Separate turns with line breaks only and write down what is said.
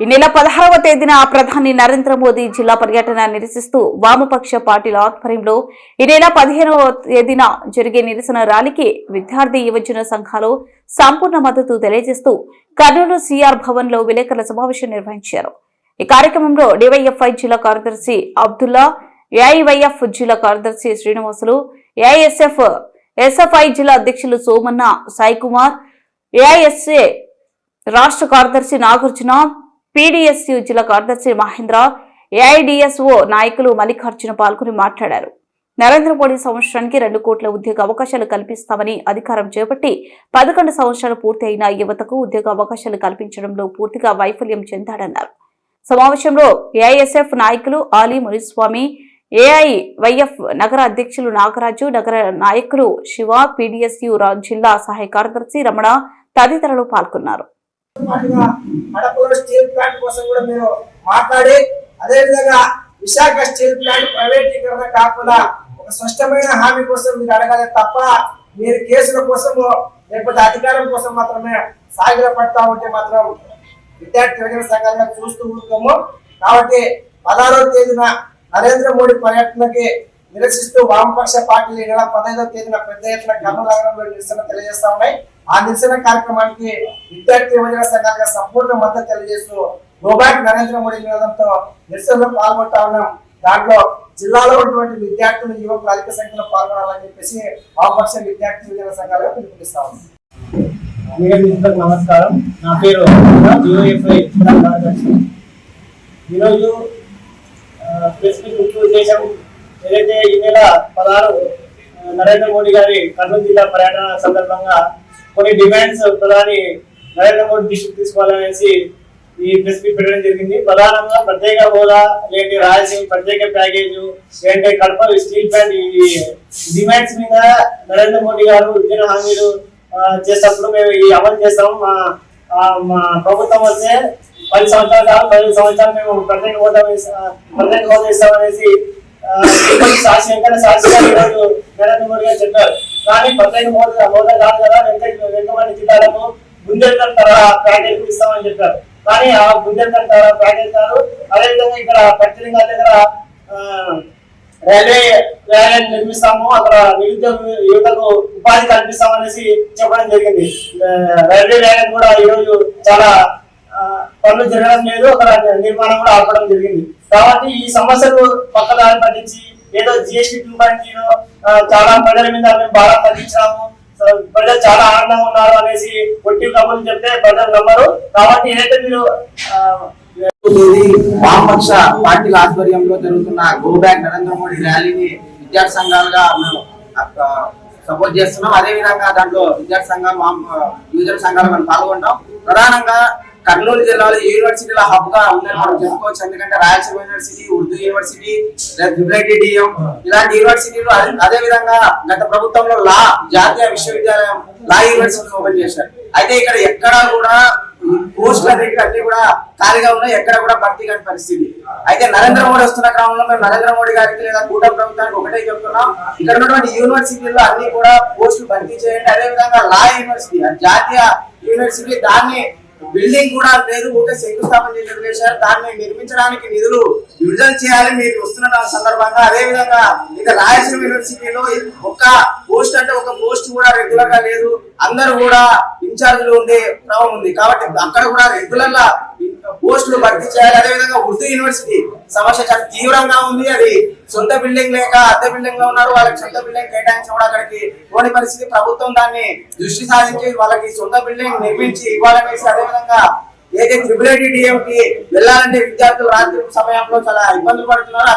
ఈ నెల పదహారవ తేదీన ప్రధాని నరేంద్ర మోదీ జిల్లా పర్యటన నిరసిస్తూ వామపక్ష పార్టీల ఆధ్వర్యంలో ఈ నెల పదిహేనవ తేదీన జరిగే నిరసన ర్యాలీకి విద్యార్థి యువజన సంఘాలు సంపూర్ణ మద్దతు తెలియజేస్తూ కర్నూలు సిఆర్ భవన్లో విలేకరుల సమావేశం నిర్వహించారు. ఈ కార్యక్రమంలో డివైఎఫ్ఐ జిల్లా కార్యదర్శి అబ్దుల్లా ఏఐవైఎఫ్ జిల్లా కార్యదర్శి శ్రీనివాసులు ఏఐఎస్ఎఫ్ ఎస్ఎఫ్ఐ జిల్లా అధ్యక్షులు సోమన్న సాయికుమార్ ఏఐఎస్ఏ రాష్ట్ర కార్యదర్శి నాగార్జున పీడీఎస్యు జిల్లా కార్యదర్శి మహేంద్ర ఏఐడిఎస్ఓ నాయకులు మల్లికార్జున పాల్గొని మాట్లాడారు. నరేంద్ర మోడీ సంవత్సరానికి రెండు కోట్ల ఉద్యోగ అవకాశాలు కల్పిస్తామని అధికారం చేపట్టి పదకొండు సంవత్సరాలు పూర్తి అయిన యువతకు ఉద్యోగ అవకాశాలు కల్పించడంలో పూర్తిగా వైఫల్యం చెందాడన్నారు. సమావేశంలో ఏఐఎస్ఎఫ్ నాయకులు ఆలీ మునిస్వామి ఏఐవైఎఫ్ నగర అధ్యక్షులు నాగరాజు నగర నాయకులు శివ పీడీఎస్యు జిల్లా సహాయ కార్యదర్శి రమణ తదితరులు పాల్గొన్నారు.
పాటుగా కడపలో స్టీల్ ప్లాంట్ కోసం కూడా మీరు మాట్లాడి అదేవిధంగా విశాఖ స్టీల్ ప్లాంట్ ప్రైవేటీకరణ కాకుండా ఒక స్పష్టమైన హామీ కోసం మీరు అడగాలి తప్ప మీరు కేసుల కోసము లేకపోతే అధికారం కోసం మాత్రమే సాగిల పడతా ఉంటే మాత్రం విద్యార్థి యువజన సంఘంగా చూస్తూ ఉంటాము. కాబట్టి పదహారవ తేదీన నరేంద్ర మోడీ పర్యటనకి నిరసిస్తూ వామపక్ష పార్టీలు ఈ నెల పదహైదవ తేదీన పెద్ద ఎత్తున కర్నూలు నిరసన తెలియజేస్తా ఉన్నాయి. ఆ నిరసన కార్యక్రమానికి విద్యార్థి యువజన సంఘాలుగా సంపూర్ణ మద్దతు తెలియజేస్తూ గోబాక్ నరేంద్ర మోడీ నినాదంతో నిరసనలో పాల్గొంటా ఉన్నాం. దాంట్లో జిల్లాలో ఉన్నటువంటి విద్యార్థులు యువకులు అధిక సంఖ్యలో పాల్గొనాలని చెప్పేసి వామపక్ష విద్యార్థి యువజన సంఘాలుగా పిలుపునిస్తా. ఉన్నాం
నమస్కారం. నా పేరు ఈరోజు స్పెసిఫిక్ ఉద్దేశం ఏదైతే ఈ నెల పదహారు నరేంద్ర మోడీ గారి కర్నూలు జిల్లా పర్యటన సందర్భంగా కొన్ని డిమాండ్స్ ప్రధాని నరేంద్ర మోడీ దృష్టికి తీసుకోవాలనేసి ఈ ప్రెస్ మీట్ పెట్టడం జరిగింది. ప్రధానంగా ప్రత్యేక హోదా లేదంటే రాయలసీమ ప్రత్యేక ప్యాకేజ్ లేదంటే కడప స్టీల్ ప్లాంట్ ఈ డిమాండ్స్ మీద నరేంద్ర మోడీ గారు విద్యుత్ హామీలు చేసినప్పుడు మేము ఈ అమలు చేస్తాం మా మా ప్రభుత్వం వస్తే పది సంవత్సరాలు కాదు పది సంవత్సరాలు మేము ప్రత్యేక హోదా ప్రత్యేక హోదా ఇస్తామనేసి సాక్షి వెంకట సాక్షిగా ఈరోజు నరేంద్ర మోడీ గారు చెప్పారు. కానీ ప్రత్యేక మూడు హోదా కాదు కదా వెంకట వెంకమంది జిల్లాలకు బుందేల్ఖండ్ తరహా ప్యాకేజ్ ఇస్తామని చెప్పారు. కానీ ఆ బుందేల్ఖండ్ తరహా ప్యాకేజ్ కాదు అదేవిధంగా ఇక్కడ పంచలింగాల దగ్గర రైల్వే రైల్వే నిర్మిస్తాము అక్కడ నిరుద్యోగ యువతకు ఉపాధి కల్పిస్తామనేసి చెప్పడం జరిగింది. రైల్వే లైన్ కూడా ఈరోజు చాలా పనులు జరగడం లేదు అక్కడ నిర్మాణం కూడా ఆపడం జరిగింది. కాబట్టి ఈ సమస్యలు పక్కదారి పట్టించి ఏదో జిఎస్టీ టూ పాయింట్ జీరో చాలా ప్రజల మీద మేము బాగా తగ్గించాము ప్రజలు చాలా ఆనందంగా ఉన్నారు అనేసి ఒట్టి కబుర్లు చెప్తే ప్రజలు నమ్మరు. కాబట్టి ఏదైతే మీరు
వామపక్ష పార్టీల ఆధ్వర్యంలో జరుగుతున్న గో బ్యాక్ నరేంద్ర మోడీ ర్యాలీని విద్యార్థి సంఘాలుగా మేము సపోర్ట్ చేస్తున్నాం. అదే విధంగా దాంట్లో విద్యార్థి సంఘాలు వామ- యువజన సంఘాలు మనం పాల్గొంటాం. ప్రధానంగా కర్నూలు జిల్లాలో యూనివర్సిటీల హబ్గా ఉందని మనం చెప్పుకోవచ్చు. ఎందుకంటే Rayalaseema university Urdu university DM ఇలాంటి యూనివర్సిటీలు అదే- అదే విధంగా గత ప్రభుత్వంలో లా జాతీయ విశ్వవిద్యాలయం లా యూనివర్సిటీ ఓపెన్ చేశారు. అయితే ఇక్కడ ఎక్కడా కూడా పోస్టులు అనేవి అన్ని కూడా ఖాళీగా ఉన్నాయి. ఎక్కడ కూడా భర్తీ కాని పరిస్థితి. అయితే నరేంద్ర మోడీ వస్తున్న క్రమంలో మేము నరేంద్ర మోడీ గారికి లేదా కూటమి ప్రభుత్వానికి ఒకటే చెప్తున్నాం. ఇక్కడ ఉన్నటువంటి యూనివర్సిటీల్లో అన్ని కూడా పోస్టులు భర్తీ చేయండి. అదే విధంగా లా యూనివర్సిటీ జాతీయ యూనివర్సిటీ దాన్ని బిల్డింగ్ కూడా లేదు ఊకే శంకుస్థాపన చేయడం లేదు సార్. దాన్ని నిర్మించడానికి నిధులు విడుదల చేయాలి మీరు వస్తున్న సందర్భంగా అదే విధంగా ఇక రాయలసీమ యూనివర్సిటీలో ఒక్క పోస్ట్ అంటే ఒక పోస్ట్ కూడా రెగ్యులర్గా లేదు. అందరూ కూడా ఇన్ఛార్జ్లు ఉండే క్రమం ఉంది. కాబట్టి అక్కడ కూడా రెగ్యులర్గా పోస్టులు భర్తీ చేయాలి. అదే విధంగా ఉర్దూ యూనివర్సిటీ సమస్య చాలా తీవ్రంగా ఉంది. అది సొంత బిల్డింగ్ లేక అద్దె బిల్డింగ్లో ఉన్నారు. వాళ్ళకి సొంత బిల్డింగ్ కేటాయించడం అక్కడికి పోని పరిస్థితి ప్రభుత్వం దాన్ని దృష్టి సాధించి వాళ్ళకి సొంత బిల్డింగ్ నిర్మించి ఇవ్వాలనేసి అదే విధంగా ఏదైతే త్రిబుల్ ఐటీ డిఎంకి వెళ్ళాలంటే విద్యార్థులు రాత్రి సమయంలో చాలా ఇబ్బందులు పడుతున్నారు.